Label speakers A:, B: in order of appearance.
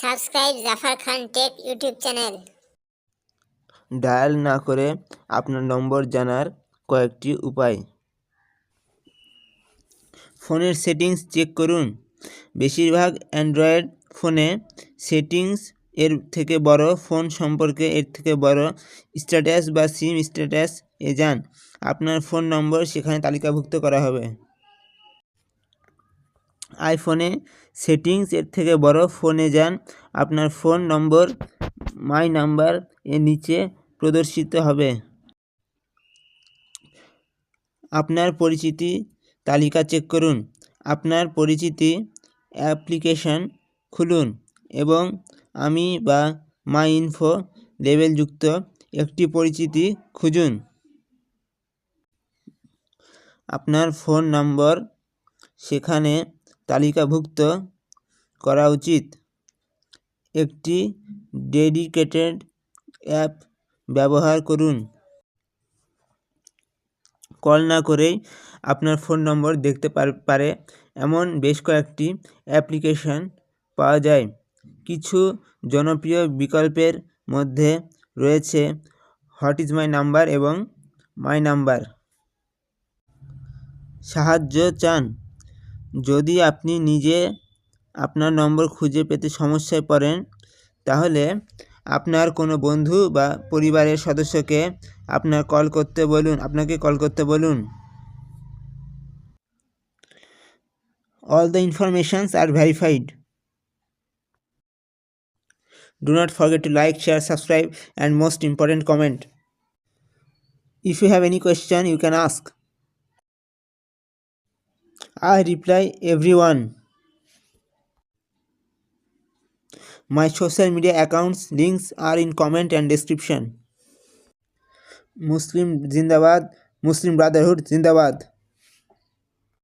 A: Subscribe Jafar Khan tech YouTube channel.
B: Dial না করে আপনার নম্বর জানার কয়েকটি উপায়। ফোনের সেটিংস চেক করুন। বেশিরভাগ অ্যান্ড্রয়েড ফোনে সেটিংস এর থেকে বড়, ফোন সম্পর্কে এর থেকে বড় স্ট্যাটাস বা সিম স্ট্যাটাস এ যান। আপনার ফোন নম্বর সেখানে তালিকাভুক্ত করা হবে। আইফোনে সেটিংস এর থেকে বড় ফোনে যান। আপনার ফোন নম্বর মাই নাম্বার এর নিচে প্রদর্শিত হবে। আপনার পরিচিতি তালিকা চেক করুন। আপনার পরিচিতি অ্যাপ্লিকেশন খুলুন এবং আমি বা মাই ইনফো লেবেলযুক্ত একটি পরিচিতি খুঁজুন। আপনার ফোন নম্বর সেখানে তালিকাভুক্ত করা উচিত। একটি ডেডিকেটেড অ্যাপ ব্যবহার করুন। কল না করেই আপনার ফোন নম্বর দেখতে পার- এমন বেশ কয়েকটি অ্যাপ্লিকেশন পাওয়া যায়। কিছু জনপ্রিয় বিকল্পের মধ্যে রয়েছে হোয়াট ইজ মাই নাম্বার এবং মাই নাম্বার সাহায্য চান। যদি আপনি নিজে আপনার নম্বর খুঁজে পেতে সমস্যায় পড়েন, তাহলে আপনার কোনো বন্ধু বা পরিবারের সদস্যকে আপনার কল করতে বলুন, আপনাকে কল করতে বলুন। All the informations are verified do not forget to like share subscribe and most important comment if you have any question you can ask i reply everyone my social media accounts links are in comment and description muslim zindabad muslim brotherhood zindabad